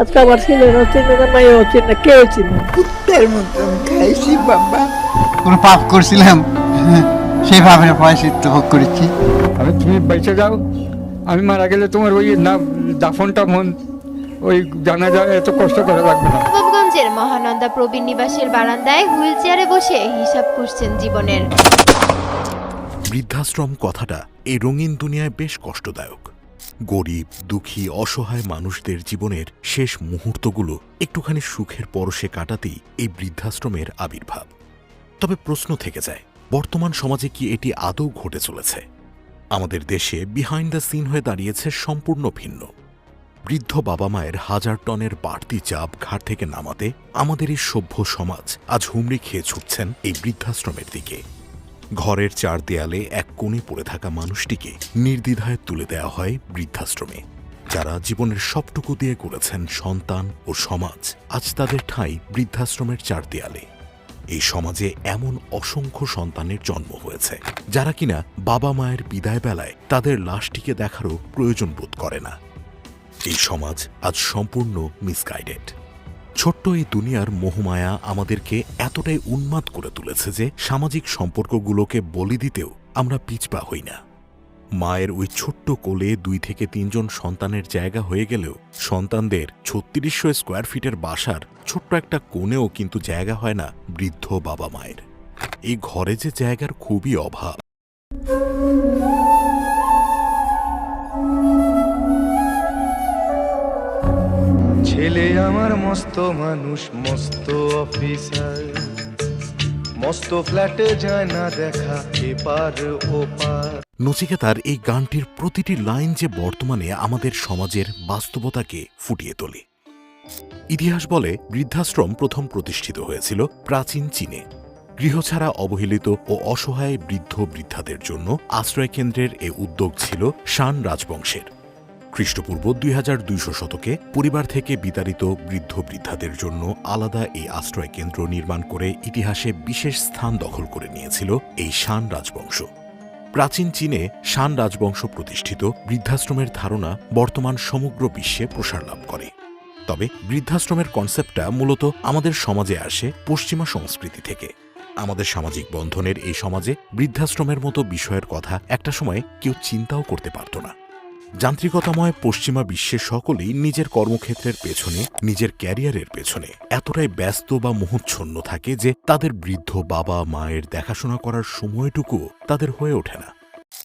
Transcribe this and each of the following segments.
আজকে আমার ছেলেরাও চিনে না মাইয়াও চিনে না কেউ চিনে। কুত্তার মতন খাইছি বাবা। কোনো পাপ করছিলাম? সেই পাপের পয়সিত্ব ভোগ করেছি। আমি তুমি বেঁচে যাও। আমি মারা গেলে তোমার ওই না দাফনটা মন ওই জানা যায় এত কষ্ট করা লাগবে না। নবাবগঞ্জের মহানন্দা প্রবীণ নিবাসের বারান্দায় হুইল চেয়ারে বসে হিসাব করছেন জীবনের। বৃদ্ধাশ্রম কথাটা এই রঙিন দুনিয়ায় বেশ কষ্টদায়ক। গরিব, দুঃখী, অসহায় মানুষদের জীবনের শেষ মুহূর্তগুলো একটুখানি সুখের পরশে কাটাতেই এই বৃদ্ধাশ্রমের আবির্ভাব। তবে প্রশ্ন থেকে যায়, বর্তমান সমাজে কি এটি আদৌ ঘটে চলেছে? আমাদের দেশে বিহাইন্ড দ্য সিন হয়ে দাঁড়িয়েছে সম্পূর্ণ ভিন্ন। বৃদ্ধ বাবা মায়ের হাজার টনের বাড়তি চাপ ঘাট থেকে নামাতে আমাদের এই সভ্য সমাজ আজ হুমড়ি খেয়ে ছুটছেন এই বৃদ্ধাশ্রমের দিকে। ঘরের চার দেয়ালে এক কোণে পড়ে থাকা মানুষটিকে নির্দ্বিধায় তুলে দেওয়া হয় বৃদ্ধাশ্রমে। যারা জীবনের সবটুকু দিয়ে করেছেন সন্তান ও সমাজ, আজ তাদের ঠাঁই বৃদ্ধাশ্রমের চার দেয়ালে এই সমাজে এমন অসংখ্য সন্তানের জন্ম হয়েছে, যারা কিনা বাবা মায়ের বিদায় বেলায় তাদের লাশটিকে দেখারও প্রয়োজন বোধ করে না। এই সমাজ আজ সম্পূর্ণ মিসগাইডেড ছোট্ট এই দুনিয়ার মোহমায়া আমাদেরকে এতটাই উন্মাদ করে তুলেছে যে সামাজিক সম্পর্কগুলোকে বলি দিতেও আমরা পিছপা হই না। মায়ের ওই ছোট্ট কোলে দুই থেকে তিনজন সন্তানের জায়গা হয়ে গেলেও সন্তানদের ছত্রিশশো স্কোয়ার ফিটের বাসার ছোট্ট একটা কোণেও কিন্তু জায়গা হয় না বৃদ্ধ বাবা মায়ের। এই ঘরে যে জায়গার খুবই অভাব। মস্ত মানুষ, মস্ত অফিসার। মস্ত ফ্ল্যাটে যায় না দেখা, এপার ওপার। নচিকেতার এই গানটির প্রতিটি লাইন যে বর্তমানে আমাদের সমাজের বাস্তবতাকে ফুটিয়ে তোলে। ইতিহাস বলে বৃদ্ধাশ্রম প্রথম প্রতিষ্ঠিত হয়েছিল প্রাচীন চীনে। গৃহছাড়া অবহেলিত ও অসহায় বৃদ্ধ বৃদ্ধাদের জন্য আশ্রয়কেন্দ্রের এ উদ্যোগ ছিল শান রাজবংশের। খ্রিস্টপূর্ব দুই হাজার দুইশো শতকে পরিবার থেকে বিতাড়িত বৃদ্ধ বৃদ্ধাদের জন্য আলাদা এই আশ্রয় কেন্দ্র নির্মাণ করে ইতিহাসে বিশেষ স্থান দখল করে নিয়েছিল এই শান রাজবংশ। প্রাচীন চীনে শান রাজবংশ প্রতিষ্ঠিত বৃদ্ধাশ্রমের ধারণা বর্তমান সমগ্র বিশ্বে প্রসার লাভ করে। তবে বৃদ্ধাশ্রমের কনসেপ্টটা মূলত আমাদের সমাজে আসে পশ্চিমা সংস্কৃতি থেকে। আমাদের সামাজিক বন্ধনের এই সমাজে বৃদ্ধাশ্রমের মতো বিষয়ের কথা একটা সময় কেউ চিন্তাও করতে পারত না। যান্ত্রিকতাময় পশ্চিমা বিশ্বের সকলেই নিজের কর্মক্ষেত্রের পেছনে, নিজের ক্যারিয়ারের পেছনে এতটাই ব্যস্ত বা মুহূচ্ছন্ন থাকে যে তাদের বৃদ্ধ বাবা, মায়ের দেখাশোনা করার সময়টুকু তাদের হয়ে ওঠে না।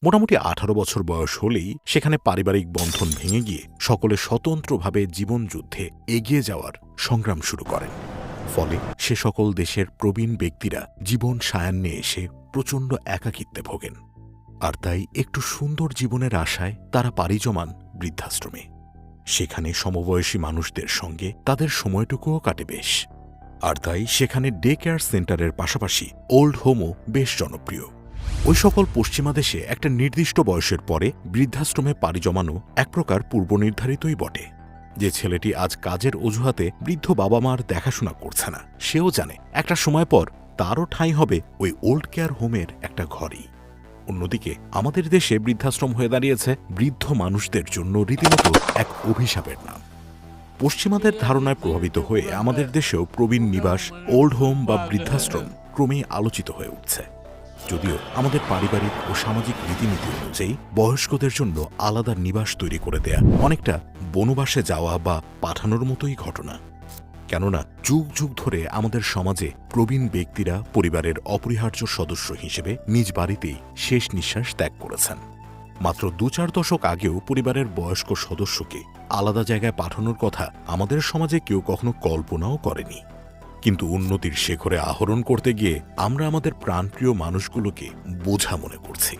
মোটামুটি আঠারো বছর বয়স হলেই সেখানে পারিবারিক বন্ধন ভেঙে গিয়ে সকলে স্বতন্ত্রভাবে জীবনযুদ্ধে এগিয়ে যাওয়ার সংগ্রাম শুরু করেন। ফলে সে সকল দেশের প্রবীণ ব্যক্তিরা জীবন সায়ান্নে এসে প্রচণ্ড একাকিত্বে ভোগেন। আর তাই একটু সুন্দর জীবনের আশায় তারা পাড়ি জমান বৃদ্ধাশ্রমে। সেখানে সমবয়সী মানুষদের সঙ্গে তাদের সময়টুকুও কাটে বেশ। আর তাই সেখানে ডে কেয়ার সেন্টারের পাশাপাশি ওল্ড হোমও বেশ জনপ্রিয়। ওই সকল পশ্চিমা দেশে একটা নির্দিষ্ট বয়সের পরে বৃদ্ধাশ্রমে পাড়ি জমানো এক প্রকার পূর্বনির্ধারিতই বটে। যে ছেলেটি আজ কাজের অজুহাতে বৃদ্ধ বাবা মার দেখাশোনা করছে না, সেও জানে, একটা সময় পর তারও ঠাঁই হবে ওই ওল্ড কেয়ার হোমের একটা ঘরেই। অন্যদিকে, আমাদের দেশে বৃদ্ধাশ্রম হয়ে দাঁড়িয়েছে বৃদ্ধ মানুষদের জন্য রীতিমতো এক অভিশাপের নাম। পশ্চিমাদের ধারণায় প্রভাবিত হয়ে আমাদের দেশেও প্রবীণ নিবাস, ওল্ড হোম বা বৃদ্ধাশ্রম ক্রমেই আলোচিত হয়ে উঠছে। যদিও আমাদের পারিবারিক ও সামাজিক রীতিনীতি অনুযায়ী বয়স্কদের জন্য আলাদা নিবাস তৈরি করে দেয়া অনেকটা বনবাসে যাওয়া বা পাঠানোর মতোই ঘটনা। কেননা যুগ যুগ ধরে আমাদের সমাজে প্রবীণ ব্যক্তিরা পরিবারের অপরিহার্য সদস্য হিসেবে নিজ বাড়িতেই শেষ নিঃশ্বাস ত্যাগ করেছেন। মাত্র দু চার দশক আগেও পরিবারের বয়স্ক সদস্যকে আলাদা জায়গায় পাঠানোর কথা আমাদের সমাজে কেউ কখনো কল্পনাও করেনি। কিন্তু উন্নতির শেখরে আহরণ করতে গিয়ে আমরা আমাদের প্রাণপ্রিয় মানুষগুলোকে বোঝা মনে করছি।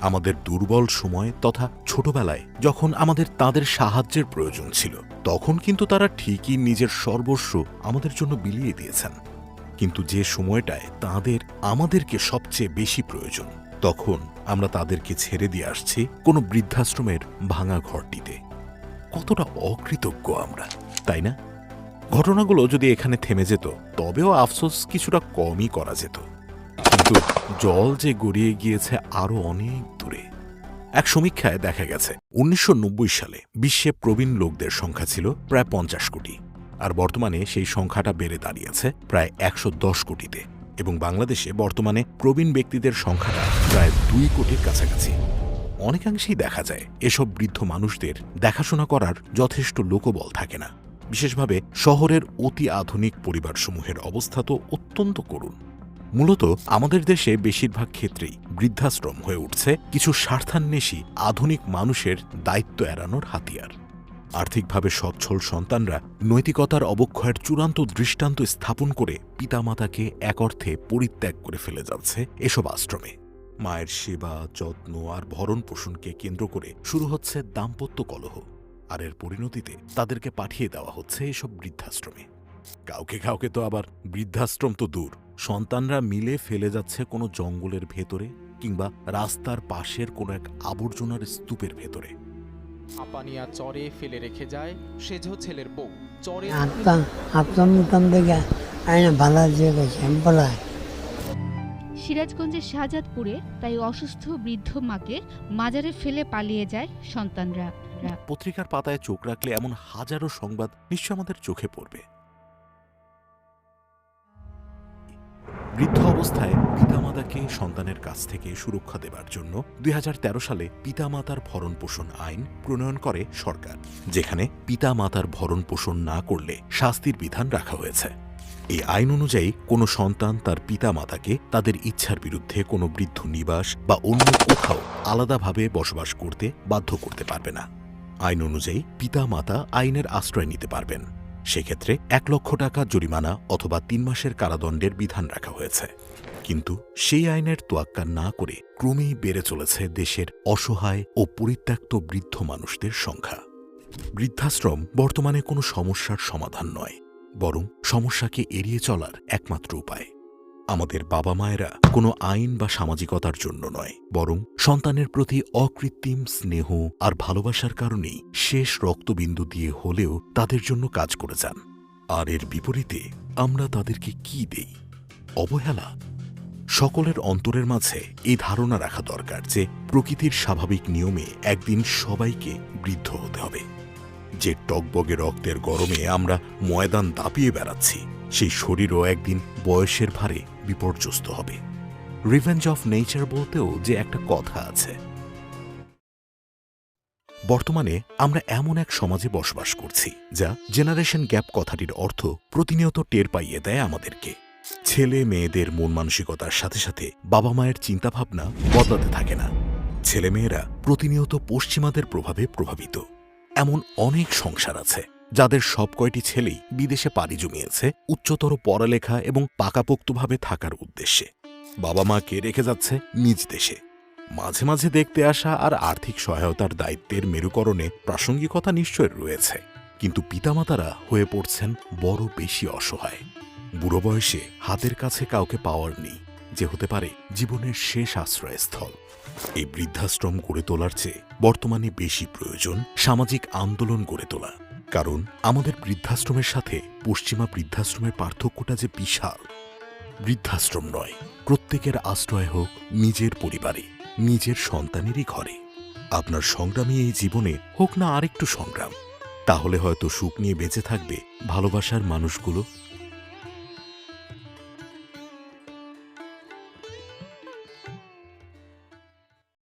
আমাদের দুর্বল সময় তথা ছোটবেলায় যখন আমাদের তাদের সাহায্যের প্রয়োজন ছিল, তখন কিন্তু তারা ঠিকই নিজের সর্বস্ব আমাদের জন্য বিলিয়ে দিয়েছেন। কিন্তু যে সময়টায় তাদের আমাদেরকে সবচেয়ে বেশি প্রয়োজন, তখন আমরা তাদেরকে ছেড়ে দিয়ে আসছি কোনো বৃদ্ধাশ্রমের ভাঙা ঘরটিতে। কতটা অকৃতজ্ঞ আমরা, তাই না? ঘটনাগুলো যদি এখানে থেমে যেত, তবেও আফসোস কিছুটা কমই করা যেত। কিন্তু জল যে গড়িয়ে গিয়েছে আরও অনেক দূরে। এক সমীক্ষায় দেখা গেছে, উনিশশো নব্বই সালে বিশ্বে প্রবীণ লোকদের সংখ্যা ছিল প্রায় পঞ্চাশ কোটি, আর বর্তমানে সেই সংখ্যাটা বেড়ে দাঁড়িয়েছে প্রায় একশো দশ কোটিতে, এবং বাংলাদেশে বর্তমানে প্রবীণ ব্যক্তিদের সংখ্যাটা প্রায় দুই কোটির কাছাকাছি। অনেকাংশেই দেখা যায়, এসব বৃদ্ধ মানুষদের দেখাশোনা করার যথেষ্ট লোকবল থাকে না। বিশেষভাবে শহরের অতি আধুনিক পরিবারসমূহের অবস্থা তো অত্যন্ত করুণ। মূলত আমাদের দেশে বেশিরভাগ ক্ষেত্রেই বৃদ্ধাশ্রম হয়ে উঠছে, কিছু স্বার্থান্বেষী আধুনিক মানুষের দায়িত্ব এড়ানোর হাতিয়ার। আর্থিকভাবে সচ্ছল সন্তানরা নৈতিকতার অবক্ষয়ের চূড়ান্ত দৃষ্টান্ত স্থাপন করে পিতামাতাকে এক অর্থে পরিত্যাগ করে ফেলে যাচ্ছে এসব আশ্রমে। মায়ের সেবা, যত্ন আর ভরণ পোষণকে কেন্দ্র করে শুরু হচ্ছে দাম্পত্য কলহ। আর এর পরিণতিতে তাদেরকে পাঠিয়ে দেওয়া হচ্ছে এসব বৃদ্ধাশ্রমে। কাউকে কাউকে তো আবার বৃদ্ধাশ্রম তো দূর। সন্তানরা মিলে ফেলে যাচ্ছে কোনো জঙ্গলের ভেতরে কিংবা রাস্তার পাশের কোনো এক আবর্জনার স্তূপের ভেতরে। আপানিয়া চরে ফেলে রেখে যায় সেঝো ছেলের বউ। চরে আত্মা আত্মমিতম থেকে আইনা ভালো দিয়ে গেছে বলায় সিরাজগঞ্জের শাহজাদপুরে তাই অসুস্থ বৃদ্ধ মাকে মাজারে ফেলে পালিয়ে যায় সন্তানরা। পত্রিকার পাতায় চোখ রাখলে এমন হাজারো সংবাদ নিশ্চয় আমাদের চোখে পড়বে। বৃদ্ধ অবস্থায় পিতামাতাকে সন্তানের কাছ থেকে সুরক্ষা দেবার জন্য দুই হাজার তেরো সালে পিতামাতার ভরণ পোষণ আইন প্রণয়ন করে সরকার, যেখানে পিতামাতার ভরণ পোষণ না করলে শাস্তির বিধান রাখা হয়েছে। এই আইন অনুযায়ী কোনো সন্তান তার পিতামাতাকে তাদের ইচ্ছার বিরুদ্ধে কোনো বৃদ্ধ নিবাস বা অন্য কোথাও আলাদাভাবে বসবাস করতে বাধ্য করতে পারবে না। আইন অনুযায়ী পিতামাতা আইনের আশ্রয় নিতে পারবেন। সেক্ষেত্রে এক লক্ষ টাকা জরিমানা অথবা তিন মাসের কারাদণ্ডের বিধান রাখা হয়েছে। কিন্তু সেই আইনের তোয়াক্কা না করে ক্রমেই বেড়ে চলেছে দেশের অসহায় ও পরিত্যক্ত বৃদ্ধ মানুষদের সংখ্যা। বৃদ্ধাশ্রম বর্তমানে কোনো সমস্যার সমাধান নয়, বরং সমস্যাকে এড়িয়ে চলার একমাত্র উপায়। আমাদের বাবা মায়েরা কোনো আইন বা সামাজিকতার জন্য নয়, বরং সন্তানের প্রতি অকৃত্রিম স্নেহ আর ভালোবাসার কারণেই শেষ রক্তবিন্দু দিয়ে হলেও তাদের জন্য কাজ করে যান। আর এর বিপরীতে আমরা তাদেরকে কি দেই? অবহেলা? সকলের অন্তরের মাঝে এই ধারণা রাখা দরকার যে প্রকৃতির স্বাভাবিক নিয়মে একদিন সবাইকে বৃদ্ধ হতে হবে। যে টকবগে রক্তের গরমে আমরা ময়দান দাপিয়ে বেড়াচ্ছি, সেই শরীরও একদিন বয়সের ভারে বিপর্যস্ত হবে। রিভেঞ্জ অফ নেচার বলতেও যে একটা কথা আছে। বর্তমানে আমরা এমন এক সমাজে বসবাস করছি, যা জেনারেশন গ্যাপ কথাটির অর্থ প্রতিনিয়ত টের পাইয়ে দেয় আমাদেরকে। ছেলে মেয়েদের মন মানসিকতার সাথে সাথে বাবা মায়ের চিন্তাভাবনা বদলাতে থাকে না। ছেলেমেয়েরা প্রতিনিয়ত পশ্চিমাদের প্রভাবে প্রভাবিত। এমন অনেক সংসার আছে যাদের সব কয়টি ছেলেই বিদেশে পাড়ি জমিয়েছে উচ্চতর পড়ালেখা এবং পাকাপোক্তভাবে থাকার উদ্দেশ্যে। বাবা মাকে রেখে যাচ্ছে নিজ দেশে। মাঝে মাঝে দেখতে আসা আর আর্থিক সহায়তার দায়িত্বের মেরুকরণে প্রাসঙ্গিকতা নিশ্চয় রয়েছে, কিন্তু পিতামাতারা হয়ে পড়ছেন বড় বেশি অসহায়। বুড়ো বয়সে হাতের কাছে কাউকে পাওয়ার নেই, যে হতে পারে জীবনের শেষ আশ্রয়স্থল। এই বৃদ্ধাশ্রম গড়ে তোলার চেয়ে বর্তমানে বেশি প্রয়োজন সামাজিক আন্দোলন গড়ে তোলা। কারণ আমাদের বৃদ্ধাশ্রমের সাথে পশ্চিমা বৃদ্ধাশ্রমের পার্থক্যটা যে বিশাল। বৃদ্ধাশ্রম নয়, প্রত্যেকের আশ্রয় হোক নিজের পরিবারে, নিজের সন্তানেরই ঘরে। আপনার সংগ্রামী এই জীবনে হোক না আরেকটু সংগ্রাম। তাহলে হয়তো সুখ নিয়ে বেঁচে থাকবে ভালোবাসার মানুষগুলো।